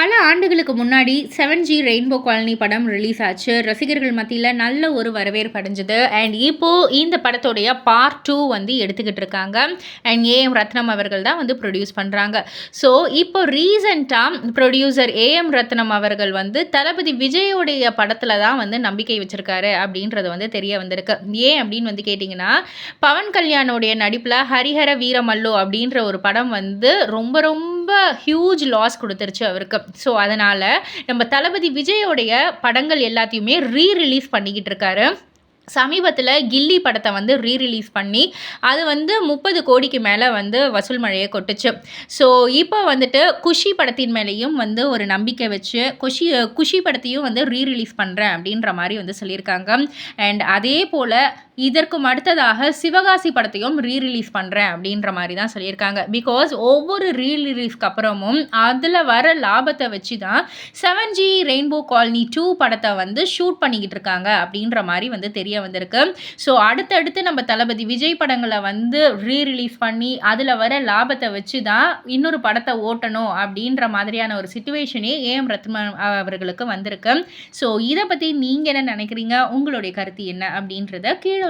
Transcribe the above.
பல ஆண்டுகளுக்கு முன்னாடி செவன் ஜி ரெயின்போ காலனி படம் ரிலீஸ் ஆச்சு. ரசிகர்கள் மத்தியில் நல்ல ஒரு வரவேற்பு அடைஞ்சது. அண்ட் இப்போது இந்த படத்துடைய பார்ட் டூ வந்து எடுத்துக்கிட்டு இருக்காங்க. அண்ட் ஏஎம் ரத்னம் அவர்கள் தான் வந்து ப்ரொடியூஸ் பண்ணுறாங்க ஸோ இப்போ ரீசண்டாக ப்ரொடியூசர் ஏஎம் ரத்னம் அவர்கள் வந்து தளபதி விஜயோடைய படத்தில் தான் வந்து நம்பிக்கை வச்சுருக்காரு அப்படின்றது வந்து தெரிய வந்திருக்கு. ஏன் அப்படின்னு வந்து கேட்டிங்கன்னா பவன் கல்யாணோடைய நடிப்பில் ஹரிஹர வீரமல்லு அப்படின்ற ஒரு படம் வந்து ரொம்ப ரொம்ப ஹியூஜ் லாஸ் கொடுத்துருச்சு அவருக்கு. ஸோ அதனால் நம்ம தளபதி விஜயோடைய படங்கள் எல்லாத்தையுமே ரீ ரிலீஸ் பண்ணிக்கிட்டு இருக்காரு. சமீபத்தில் கில்லி படத்தை வந்து ரீ ரிலீஸ் பண்ணி அது வந்து முப்பது கோடிக்கு மேலே வந்து வசூல் மழையை கொட்டுச்சு. ஸோ இப்போ வந்துட்டு குஷி படத்தின் மேலேயும் வந்து ஒரு நம்பிக்கை வச்சு குஷி குஷி படத்தையும் வந்து ரீ ரிலீஸ் பண்ணுறேன் அப்படின்ற மாதிரி வந்து சொல்லியிருக்காங்க. அண்ட் அதே போல் இதற்கும் அடுத்ததாக சிவகாசி படத்தையும் ரீ ரிலீஸ் பண்ணுறேன் அப்படின்ற மாதிரி தான் சொல்லியிருக்காங்க. பிகாஸ் ஒவ்வொரு ரீ ரிலீஸ்க்கு அப்புறமும் அதில் வர லாபத்தை வச்சு தான் seven G rainbow colony two படத்தை வந்து ஷூட் பண்ணிக்கிட்டு இருக்காங்க அப்படின்ற மாதிரி வந்து தெரிய வந்திருக்கு. ஸோ அடுத்தடுத்து நம்ம தளபதி விஜய் படங்களை வந்து ரீ ரிலீஸ் பண்ணி அதில் வர லாபத்தை வச்சு தான் இன்னொரு படத்தை ஓட்டணும் அப்படின்ற மாதிரியான ஒரு சுச்சுவேஷனே ஏஎம் ரத்மன் அவர்களுக்கு வந்திருக்கு. ஸோ இதை பற்றி நீங்கள் என்ன நினைக்கிறீங்க? உங்களுடைய கருத்து என்ன அப்படின்றத கீழே